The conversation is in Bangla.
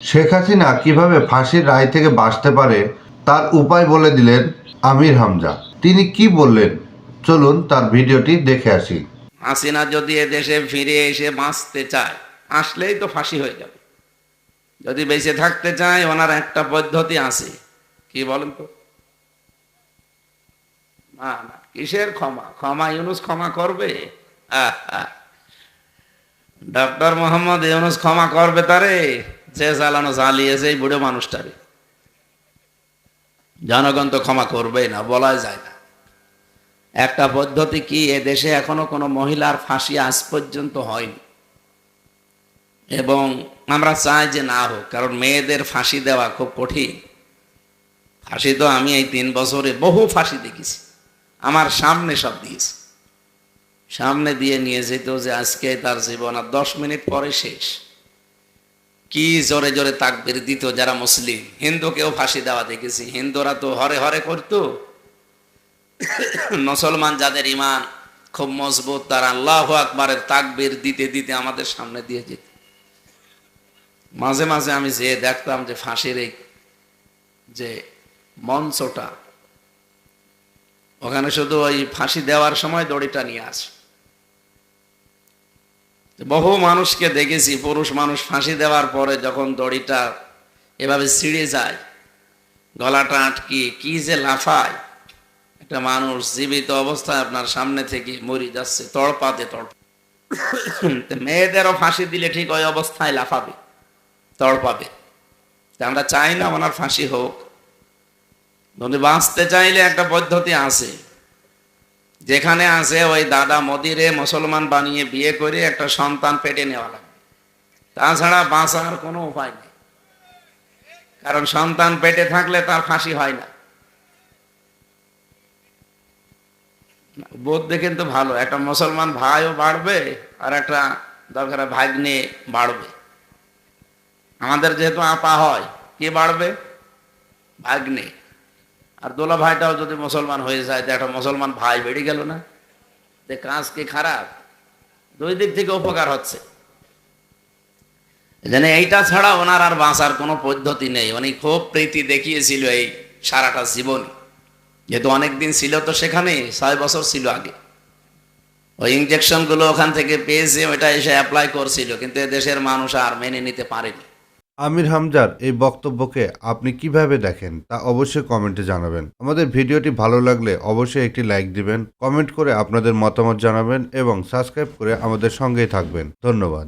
শেখ হাসিনা কীভাবে ফাঁসির রায় থেকে বাঁচতে পারে, তার উপায় বলে দিলেন আমির হামজা। তিনি কি বললেন? চলুন তার ভিডিওটি দেখে আসি। হাসিনা যদি দেশে ফিরে এসে বাঁচতে চায়, আসলেই তো ফাঁসি হয়ে যাবে। যদি বেঁচে থাকতে চায়, ওনার একটা পদ্ধতি আছে। কি বলেন তো? না না, কিসের ক্ষমা? ক্ষমা ইউনুস ক্ষমা করবে? ডক্টর মোহাম্মদ ইউনুস ক্ষমা করবে তারে? যে চালানো চালিয়েছে এই বুড়ো মানুষটারে জনগণ তো ক্ষমা করবেই না বলা যায় না। একটা পদ্ধতি কি, এ দেশে এখনও কোনো মহিলার ফাঁসি আজ পর্যন্ত হয়নি। এবং আমরা চাই যে না হোক, কারণ মেয়েদের ফাঁসি দেওয়া খুব কঠিন। ফাঁসি তো আমি এই তিন বছরে বহু ফাঁসি দেখেছি। আমার সামনে সব দিয়েছে। সামনে দিয়ে নিয়ে যেত যে আজকে তার জীবন আর দশ মিনিট পরে শেষ। কি জোরে জোরে তাকবির দিত যারা মুসলিম? হিন্দুকেও ফাঁসি দেওয়া দেখেছি। হিন্দুরা তো হরে হরে করতো। মুসলমান যাদের ইমান খুব মজবুত, তারা আল্লাহ আকবারের তাকবির দিতে দিতে আমাদের সামনে দিয়ে যেত। মাঝে মাঝে আমি যে দেখতাম যে ফাঁসির এই যে মঞ্চটা, ওখানে শুধু ওই ফাঁসি দেওয়ার সময় দড়িটা নিয়ে আসে। বহু মানুষকে দেখেছি, পুরুষ মানুষ ফাঁসি দেওয়ার পরে যখন দড়িটা এভাবে ছিঁড়ে যায়, গলাটা আটকিয়ে কি যে লাফায়। একটা মানুষ জীবিত অবস্থায় আপনার সামনে থেকে মরি যাচ্ছে, তড়পাতে তড়প তো মেয়েদেরও ফাঁসি দিলে ঠিক ওই অবস্থায় লাফাবে, তড়পাবে। আমরা চাই না ওনার ফাঁসি হোক। বাঁচতে চাইলে একটা পদ্ধতি আছে। যেখানে আছে ওই দাদা মদিরে মুসলমান বানিয়ে বিয়ে করে একটা সন্তান পেটে নেওয়া লাগবে। তাছাড়া বাঁচার কোনো উপায় নেই। কারণ সন্তান পেটে থাকলে তার ফাঁসি হয় না। বোধ দেখেন তো ভালো, একটা মুসলমান ভাইও বাড়বে আর একটা দরকার ভাগ্নে বাড়বে। আমাদের যেহেতু আপা হয়, কে বাড়বে? ভাগ্নে। আর দোলা ভাইটাও যদি মুসলমান হয়ে যায়, তো একটা মুসলমান ভাই বেড়ে গেল না? যে কাজ কি খারাপ? দুই দিক থেকে উপকার হচ্ছে। যেন এইটা ছাড়া ওনার আর বাঁচার কোনো পদ্ধতি নেই। উনি খুব প্রীতি দেখিয়েছিল এই সারাটা জীবন। যেহেতু অনেকদিন ছিল তো সেখানে, ছয় বছর ছিল আগে। ওই ইঞ্জেকশনগুলো ওখান থেকে পেয়েছে, ওইটা এসে অ্যাপ্লাই করছিল, কিন্তু দেশের মানুষ আর মেনে নিতে পারেনি। আমির হামজার এই বক্তব্যকে আপনি কীভাবে দেখেন তা অবশ্যই কমেন্টে জানাবেন। আমাদের ভিডিওটি ভালো লাগলে অবশ্যই একটি লাইক দিবেন, কমেন্ট করে আপনাদের মতামত জানাবেন এবং সাবস্ক্রাইব করে আমাদের সঙ্গেই থাকবেন। ধন্যবাদ।